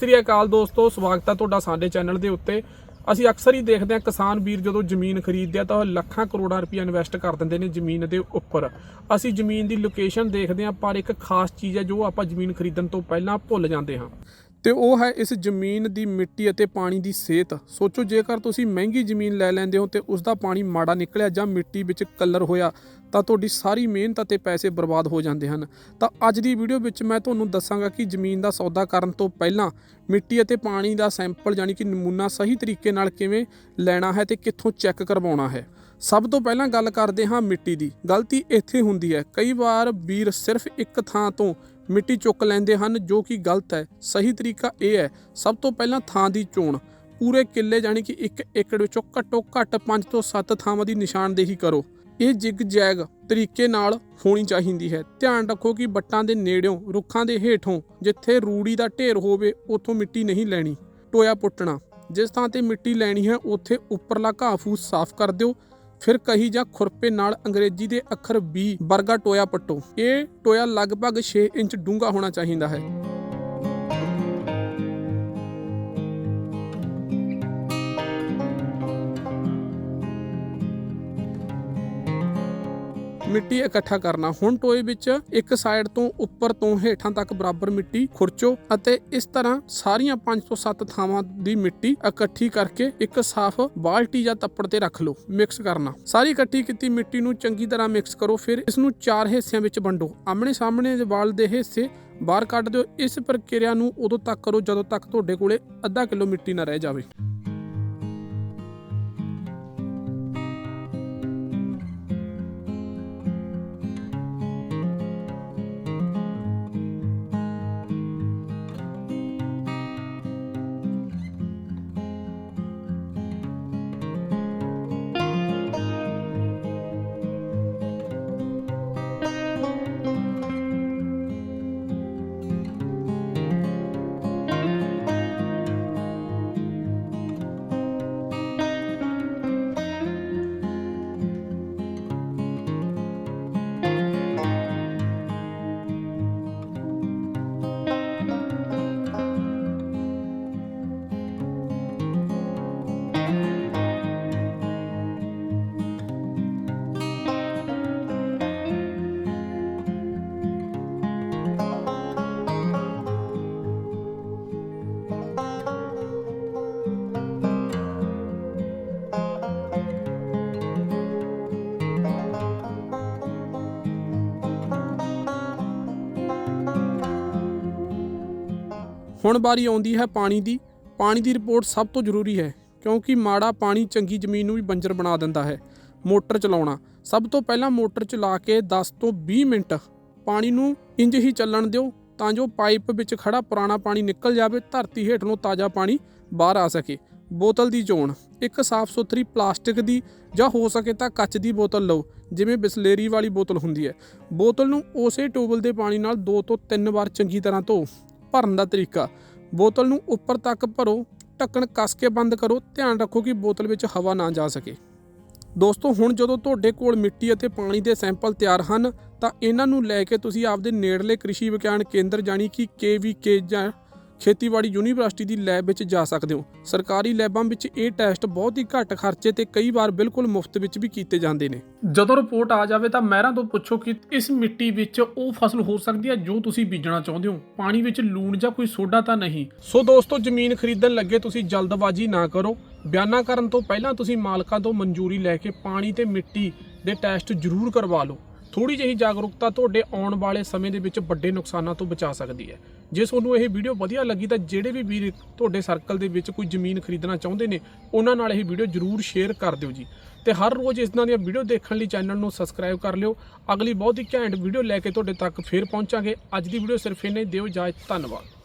ਸ੍ਰੀ ਅਕਾਲ ਦੋਸਤੋ, ਸਵਾਗਤ ਹੈ ਤੁਹਾਡਾ ਸਾਡੇ ਚੈਨਲ ਦੇ ਉੱਤੇ। ਅਸੀਂ ਅਕਸਰ ਹੀ ਦੇਖਦੇ ਹਾਂ ਕਿਸਾਨ ਵੀਰ ਜਦੋਂ ਜ਼ਮੀਨ ਖਰੀਦਦੇ ਆ ਤਾਂ ਉਹ ਲੱਖਾਂ ਕਰੋੜਾਂ ਰੁਪਏ ਇਨਵੈਸਟ ਕਰ ਦਿੰਦੇ ਨੇ ਜ਼ਮੀਨ ਦੇ ਉੱਪਰ। ਅਸੀਂ ਜ਼ਮੀਨ ਦੀ ਲੋਕੇਸ਼ਨ ਦੇਖਦੇ ਹਾਂ, ਪਰ ਇੱਕ ਖਾਸ ਚੀਜ਼ ਹੈ ਜੋ ਆਪਾਂ ਜ਼ਮੀਨ ਖਰੀਦਣ ਤੋਂ ਪਹਿਲਾਂ ਭੁੱਲ ਜਾਂਦੇ ਹਾਂ। ਤੇ ਉਹ ਹੈ ਇਸ ਜ਼ਮੀਨ ਦੀ ਮਿੱਟੀ ਅਤੇ ਪਾਣੀ ਦੀ ਸਿਹਤ। ਸੋਚੋ, ਜੇਕਰ ਤੁਸੀਂ ਮਹਿੰਗੀ ਜ਼ਮੀਨ ਲੈ ਲੈਂਦੇ ਹੋ ਤੇ ਉਸ ਦਾ ਪਾਣੀ ਮਾੜਾ ਨਿਕਲਿਆ ਜਾਂ ਮਿੱਟੀ ਵਿੱਚ ਕਲਰ ਹੋਇਆ, ਤਾਂ ਤੁਹਾਡੀ ਸਾਰੀ ਮਿਹਨਤ ਅਤੇ ਪੈਸੇ ਬਰਬਾਦ ਹੋ ਜਾਂਦੇ ਹਨ। ਤਾਂ ਅੱਜ ਦੀ ਵੀਡੀਓ ਵਿੱਚ ਮੈਂ ਤੁਹਾਨੂੰ ਦੱਸਾਂਗਾ ਕਿ ਜ਼ਮੀਨ ਦਾ ਸੌਦਾ ਕਰਨ ਤੋਂ ਪਹਿਲਾਂ ਮਿੱਟੀ ਅਤੇ ਪਾਣੀ ਦਾ ਸੈਂਪਲ, ਯਾਨੀ ਕਿ ਨਮੂਨਾ ਸਹੀ ਤਰੀਕੇ ਨਾਲ ਕਿਵੇਂ ਲੈਣਾ ਹੈ ਤੇ ਕਿੱਥੋਂ ਚੈੱਕ ਕਰਵਾਉਣਾ ਹੈ। ਸਭ ਤੋਂ ਪਹਿਲਾਂ ਗੱਲ ਕਰਦੇ ਹਾਂ ਮਿੱਟੀ ਦੀ। ਗਲਤੀ ਇੱਥੇ ਹੁੰਦੀ ਹੈ। ਕਈ ਵਾਰ ਵੀਰ ਸਿਰਫ ਇੱਕ ਥਾਂ ਤੋਂ ਮਿੱਟੀ ਚੁੱਕ ਲੈਂਦੇ ਹਨ, ਜੋ ਕਿ ਗਲਤ ਹੈ। ਸਹੀ ਤਰੀਕਾ ਇਹ ਹੈ, ਸਭ ਤੋਂ ਪਹਿਲਾਂ ਥਾਂ ਦੀ ਚੋਣ। ਪੂਰੇ ਕਿੱਲੇ ਯਾਨੀ ਕਿ 1 ਏਕੜ ਵਿੱਚੋਂ ਘੱਟੋ ਘੱਟ 5 ਤੋਂ 7 ਥਾਵਾਂ ਦੀ ਨਿਸ਼ਾਨਦੇਹੀ ਕਰੋ। ਇਹ ਜਿਗ ਜੈਗ ਤਰੀਕੇ ਨਾਲ ਹੋਣੀ ਚਾਹੀਦੀ ਹੈ। ਧਿਆਨ ਰੱਖੋ ਕਿ ਬੱਟਾਂ ਦੇ ਨੇੜਿਓਂ, ਰੁੱਖਾਂ ਦੇ ਹੇਠੋਂ, ਜਿੱਥੇ ਰੂੜੀ ਦਾ ਢੇਰ ਹੋਵੇ, ਉੱਥੋਂ ਮਿੱਟੀ ਨਹੀਂ ਲੈਣੀ। ਟੋਇਆ ਪੁੱਟਣਾ। ਜਿਸ ਥਾਂ ਤੇ ਮਿੱਟੀ ਲੈਣੀ ਹੈ, ਉੱਥੇ ਉੱਪਰਲਾ ਘਾਹ ਫੂਸ ਸਾਫ਼ ਕਰ ਦਿਓ। ਫਿਰ ਕਹੀ ਜਾਂ ਖੁਰਪੇ ਨਾਲ ਅੰਗਰੇਜ਼ੀ ਦੇ ਅੱਖਰ B ਵਰਗਾ ਟੋਇਆ ਪੱਟੋ। ਇਹ ਟੋਇਆ ਲਗਭਗ 6 ਇੰਚ ਡੂੰਘਾ ਹੋਣਾ ਚਾਹੀਦਾ ਹੈ। ਮਿੱਟੀ ਇਕੱਠਾ ਕਰਨਾ। ਹੁਣ ਟੋਏ ਵਿੱਚ ਇੱਕ ਸਾਈਡ ਤੋਂ ਉੱਪਰ ਤੋਂ ਹੇਠਾਂ ਤੱਕ ਬਰਾਬਰ ਮਿੱਟੀ ਖੁਰਚੋ ਅਤੇ ਇਸ ਤਰ੍ਹਾਂ ਸਾਰੀਆਂ 5 ਤੋਂ 7 ਥਾਵਾਂ ਦੀ ਮਿੱਟੀ ਇਕੱਠੀ ਕਰਕੇ ਇੱਕ ਸਾਫ਼ ਬਾਲਟੀ ਜਾਂ ਤੱਪੜ ਤੇ ਰੱਖ ਲਓ ਮਿਕਸ ਕਰਨਾ। ਸਾਰੀ ਇਕੱਠੀ ਕੀਤੀ ਮਿੱਟੀ ਨੂੰ ਚੰਗੀ ਤਰ੍ਹਾਂ ਮਿਕਸ ਕਰੋ, ਫਿਰ ਇਸ ਨੂੰ ਚਾਰ ਹਿੱਸਿਆਂ ਵਿੱਚ ਵੰਡੋ। ਆਮਣੇ ਸਾਹਮਣੇ ਵਾਲ ਦੇ ਹਿੱਸੇ ਬਾਹਰ ਕੱਢ ਦਿਓ। ਇਸ ਪ੍ਰਕਿਰਿਆ ਨੂੰ ਉਦੋਂ ਤੱਕ ਕਰੋ ਜਦੋਂ ਤੱਕ ਤੁਹਾਡੇ ਕੋਲੇ ਅੱਧਾ ਕਿਲੋ ਮਿੱਟੀ ਨਾ ਰਹਿ ਜਾਵੇ। ਹੁਣ ਵਾਰੀ ਆਉਂਦੀ ਹੈ ਪਾਣੀ ਦੀ। ਪਾਣੀ ਦੀ ਰਿਪੋਰਟ ਸਭ ਤੋਂ ਜ਼ਰੂਰੀ ਹੈ, ਕਿਉਂਕਿ ਮਾੜਾ ਪਾਣੀ ਚੰਗੀ ਜ਼ਮੀਨ ਨੂੰ ਵੀ ਬੰਜਰ ਬਣਾ ਦਿੰਦਾ ਹੈ। ਮੋਟਰ ਚਲਾਉਣਾ। ਸਭ ਤੋਂ ਪਹਿਲਾਂ ਮੋਟਰ ਚਲਾ ਕੇ 10 ਤੋਂ 20 ਮਿੰਟ ਪਾਣੀ ਨੂੰ ਇੰਜ ਹੀ ਚੱਲਣ ਦਿਓ, ਤਾਂ ਜੋ ਪਾਈਪ ਵਿੱਚ ਖੜਾ ਪੁਰਾਣਾ ਪਾਣੀ ਨਿਕਲ ਜਾਵੇ, ਧਰਤੀ ਹੇਠ ਨੂੰ ਤਾਜ਼ਾ ਪਾਣੀ ਬਾਹਰ ਆ ਸਕੇ। ਬੋਤਲ ਦੀ ਚੋਣ। ਇੱਕ ਸਾਫ਼ ਸੁਥਰੀ ਪਲਾਸਟਿਕ ਦੀ ਜਾਂ ਹੋ ਸਕੇ ਤਾਂ ਕੱਚ ਦੀ ਬੋਤਲ ਲਓ, ਜਿਵੇਂ ਬਿਸਲੇਰੀ ਵਾਲੀ ਬੋਤਲ ਹੁੰਦੀ ਹੈ। ਬੋਤਲ ਨੂੰ ਉਸੇ ਟੂਬਲ ਦੇ ਪਾਣੀ ਨਾਲ 2 ਤੋਂ 3 ਵਾਰ ਚੰਗੀ ਤਰ੍ਹਾਂ ਧੋ। ਭਰਨ ਦਾ ਤਰੀਕਾ। ਬੋਤਲ ਨੂੰ ਉੱਪਰ ਤੱਕ ਭਰੋ, ਢੱਕਣ ਕੱਸ ਕੇ ਬੰਦ ਕਰੋ, ਧਿਆਨ ਰੱਖੋ ਕਿ ਬੋਤਲ ਵਿੱਚ ਹਵਾ ਨਾ ਜਾ ਸਕੇ। ਦੋਸਤੋ, ਹੁਣ ਜਦੋਂ ਤੁਹਾਡੇ ਕੋਲ ਮਿੱਟੀ ਅਤੇ ਪਾਣੀ ਦੇ ਸੈਂਪਲ ਤਿਆਰ ਹਨ, ਤਾਂ ਇਹਨਾਂ ਨੂੰ ਲੈ ਕੇ ਤੁਸੀਂ ਆਪਦੇ ਨੇੜਲੇ ਕ੍ਰਿਸ਼ੀ ਵਿਗਿਆਨ ਕੇਂਦਰ ਜਾਣੀ ਕਿ KVK ਜਾਂ ਖੇਤੀਬਾੜੀ ਯੂਨੀਵਰਸਿਟੀ ਦੀ ਲੈਬ ਵਿੱਚ ਜਾ ਸਕਦੇ ਹੋ। ਸਰਕਾਰੀ ਲੈਬਾਂ ਵਿੱਚ ਇਹ ਟੈਸਟ ਬਹੁਤ ਹੀ ਘੱਟ ਖਰਚੇ ਤੇ ਕਈ ਵਾਰ ਬਿਲਕੁਲ ਮੁਫਤ ਵਿੱਚ ਵੀ ਕੀਤੇ ਜਾਂਦੇ ਨੇ। ਜਦੋਂ ਰਿਪੋਰਟ ਆ ਜਾਵੇ ਤਾਂ ਮਹਿਰਾਂ ਤੋਂ ਪੁੱਛੋ ਕਿ ਇਸ ਮਿੱਟੀ ਵਿੱਚ ਉਹ ਫਸਲ ਹੋ ਸਕਦੀ ਹੈ ਜੋ ਤੁਸੀਂ ਬੀਜਣਾ ਚਾਹੁੰਦੇ ਹੋ। ਪਾਣੀ ਵਿੱਚ ਲੂਣ ਜਾਂ ਕੋਈ ਸੋਡਾ ਤਾਂ ਨਹੀਂ? ਸੋ ਦੋਸਤੋ ਜ਼ਮੀਨ ਖਰੀਦਣ ਲੱਗੇ ਤੁਸੀਂ ਜਲਦਬਾਜ਼ੀ ਨਾ ਕਰੋ। ਬਿਆਨਾ ਕਰਨ ਤੋਂ ਪਹਿਲਾਂ ਤੁਸੀਂ ਮਾਲਕਾਂ ਤੋਂ ਮਨਜ਼ੂਰੀ ਲੈ ਕੇ ਪਾਣੀ ਤੇ ਮਿੱਟੀ ਦੇ ਟੈਸਟ ਜ਼ਰੂਰ ਕਰਵਾ ਲਓ। ਥੋੜੀ ਜਿਹੀ ਜਾਗਰੂਕਤਾ ਤੁਹਾਡੇ ਆਉਣ ਵਾਲੇ ਸਮੇਂ ਦੇ ਵਿੱਚ ਵੱਡੇ ਨੁਕਸਾਨਾਂ ਤੋਂ ਬਚਾ ਸਕਦੀ ਹੈ। ਜੇ ਤੁਹਾਨੂੰ ਇਹ ਵੀਡੀਓ ਵਧੀਆ ਲੱਗੀ ਤਾਂ ਜਿਹੜੇ ਵੀ ਵੀਰ ਤੁਹਾਡੇ ਸਰਕਲ ਦੇ ਵਿੱਚ ਕੋਈ ਜ਼ਮੀਨ ਖਰੀਦਣਾ ਚਾਹੁੰਦੇ ਨੇ, ਉਹਨਾਂ ਨਾਲ ਇਹ ਵੀਡੀਓ ਜਰੂਰ ਸ਼ੇਅਰ ਕਰ ਦਿਓ ਜੀ। ਤੇ ਹਰ ਰੋਜ਼ ਇਸ ਤਰ੍ਹਾਂ ਦੀਆਂ ਵੀਡੀਓ ਦੇਖਣ ਲਈ ਚੈਨਲ ਨੂੰ ਸਬਸਕ੍ਰਾਈਬ ਕਰ ਲਿਓ। ਅਗਲੀ ਬਹੁਤ ਹੀ ਘੈਂਟ ਵੀਡੀਓ ਲੈ ਕੇ ਤੁਹਾਡੇ ਤੱਕ ਫੇਰ ਪਹੁੰਚਾਂਗੇ। ਅੱਜ ਦੀ ਵੀਡੀਓ ਸਿਰਫ ਇੰਨੇ ਦਿਓ ਇਜਾਜ਼ਤ, ਧੰਨਵਾਦ।